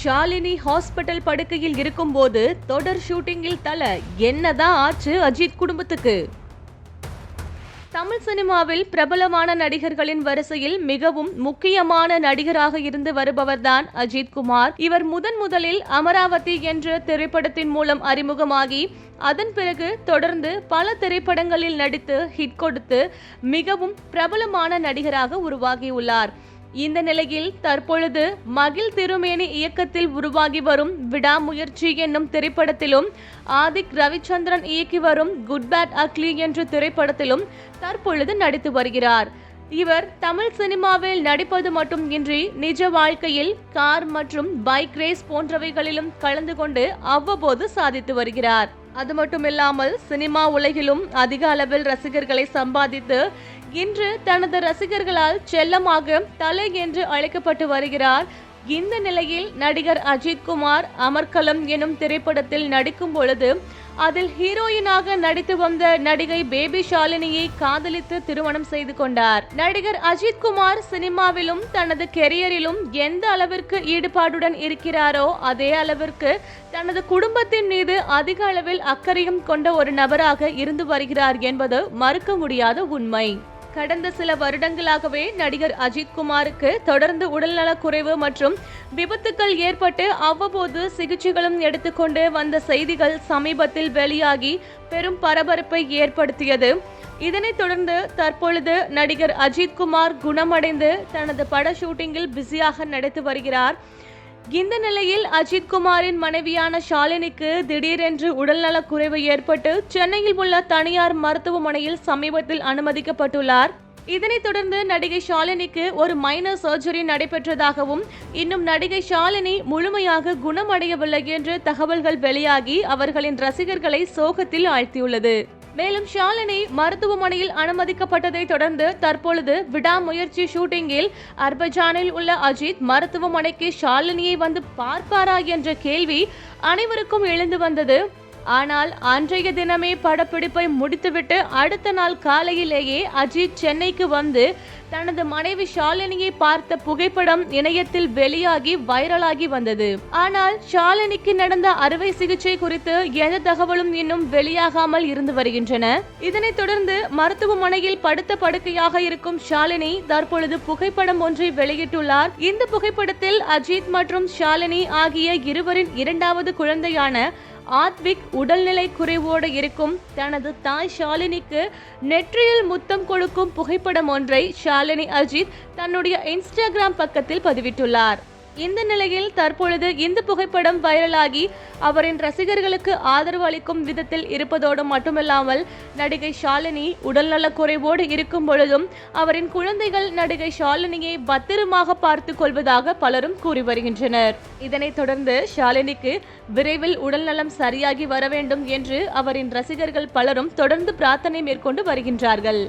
Shalini hospital படுக்கையில் இருக்கும்போது தொடர் ஷூட்டிங்கில் தல என்னதான் ஆச்சு அஜித் குடும்பத்துக்கு? தமிழ் சினிமாவில் பிரபலமான நடிகர்களின் வரிசையில் மிகவும் முக்கியமான நடிகராக இருந்து வருபவர்தான் அஜித் குமார். இவர் முதன் முதலில் அமராவதி என்ற திரைப்படத்தின் மூலம் அறிமுகமாகி அதன் பிறகு தொடர்ந்து பல திரைப்படங்களில் நடித்து ஹிட் கொடுத்து மிகவும் பிரபலமான நடிகராக உருவாகியுள்ளார். இந்த நிலையில் தற்பொழுது மகிழ் திருமேனி இயக்கத்தில் உருவாகி வரும் விடாமுயற்சி என்னும் திரைப்படத்திலும் ஆதிக் ரவிச்சந்திரன் இயக்கி வரும் குட் பேட் அக்லி என்ற திரைப்படத்திலும் தற்பொழுது நடித்து வருகிறார். இவர் தமிழ் சினிமாவில் நடிப்பது மட்டுமின்றி நிஜ வாழ்க்கையில் கார் மற்றும் பைக் ரேஸ் போன்றவைகளிலும் கலந்து கொண்டு அவ்வப்போது சாதித்து வருகிறார். அது மட்டுமில்லாமல் சினிமா உலகிலும் அதிக அளவில் ரசிகர்களை சம்பாதித்து இன்று தனது ரசிகர்களால் செல்லமாக தலை என்று அழைக்கப்பட்டு வருகிறார். இந்த நிலையில் நடிகர் அஜித் குமார் அமர்கலம் எனும் திரைப்படத்தில் நடிக்கும் பொழுது அதில் ஹீரோயினாக நடித்து வந்த நடிகை பேபி ஷாலினியை காதலித்து திருமணம் செய்து கொண்டார். நடிகர் அஜித் குமார் சினிமாவிலும் தனது கெரியரிலும் எந்த அளவிற்கு ஈடுபாடுடன் இருக்கிறாரோ அதே அளவிற்கு தனது குடும்பத்தின் மீது அதிக அளவில் அக்கறையும் கொண்ட ஒரு நபராக இருந்து வருகிறார் என்பது மறுக்க முடியாத உண்மை. கடந்த சில வருடங்களாகவே நடிகர் அஜித் குமாருக்கு தொடர்ந்து உடல்நலக் குறைவு மற்றும் விபத்துக்கள் ஏற்பட்டு அவ்வப்போது சிகிச்சைகளும் எடுத்துக்கொண்டு வந்த செய்திகள் சமீபத்தில் வெளியாகி பெரும் பரபரப்பை ஏற்படுத்தியது. இதனைத் தொடர்ந்து தற்பொழுது நடிகர் அஜித் குமார் குணமடைந்து தனது பட ஷூட்டிங்கில் பிஸியாக நடித்து வருகிறார். இந்த நிலையில் அஜித் குமாரின் மனைவியான ஷாலினிக்கு திடீரென்று உடல்நலக் குறைவு ஏற்பட்டு சென்னையில் உள்ள தனியார் மருத்துவமனையில் சமீபத்தில் அனுமதிக்கப்பட்டுள்ளார். இதனைத் தொடர்ந்து நடிகை ஷாலினிக்கு ஒரு மைனர் சர்ஜரி நடைபெற்றதாகவும் இன்னும் நடிகை ஷாலினி முழுமையாக குணமடையவில்லை என்று தகவல்கள் வெளியாகி அவர்களின் ரசிகர்களை சோகத்தில் ஆழ்த்தியுள்ளது. மேலும் ஷாலினி மருத்துவமனையில் அனுமதிக்கப்பட்டதை தொடர்ந்து தற்பொழுது விடாமுயற்சி ஷூட்டிங்கில் அர்பஜானில் உள்ள அஜித் மருத்துவமனைக்கு ஷாலினியை வந்து பார்ப்பாரா என்ற கேள்வி அனைவருக்கும் எழுந்து வந்தது. ஆனால் அன்றைய தினமே படப்பிடிப்பை முடித்துவிட்டு அடுத்த நாள் காலையிலேயே அஜித் சென்னைக்கு வந்து தனது மனைவி ஷாலினியை பார்த்த புகைப்படம் இணையத்தில் வெளியாகி வைரலாகி வந்தது. ஆனால் ஷாலினிக்கு நடந்த அறுவை சிகிச்சை குறித்து எந்த தகவலும் இன்னும் வெளியாகாமல் இருந்து வருகின்றன. இதனைத் தொடர்ந்து மருத்துவமனையில் படுத்த படுக்கையாக இருக்கும் ஷாலினி தற்பொழுது புகைப்படம் ஒன்றை வெளியிட்டுள்ளார். இந்த புகைப்படத்தில் அஜித் மற்றும் ஷாலினி ஆகிய இருவரின் இரண்டாவது குழந்தையான ஆத்விக் உடல்நிலை குறைவோடு இருக்கும் தனது தாய் ஷாலினிக்கு நெற்றியில் முத்தம் கொடுக்கும் புகைப்படம் ஒன்றை ஷாலினி அஜித் தன்னுடைய இன்ஸ்டாகிராம் பக்கத்தில் பதிவிட்டுள்ளார். இந்த நிலையில் தற்பொழுது இந்த புகைப்படம் வைரலாகி அவரின் ரசிகர்களுக்கு ஆதரவு அளிக்கும் விதத்தில் இருப்பதோடு மட்டுமில்லாமல் நடிகை ஷாலினி உடல்நலக் குறைவோடு இருக்கும் பொழுதும் அவரின் குழந்தைகள் நடிகை ஷாலினியை பத்திரமாக பார்த்து கொள்வதாக பலரும் கூறி வருகின்றனர். இதனைத் தொடர்ந்து ஷாலினிக்கு விரைவில் உடல்நலம் சரியாகி வர வேண்டும் என்று அவரின் ரசிகர்கள் பலரும் தொடர்ந்து பிரார்த்தனை மேற்கொண்டு வருகின்றார்கள்.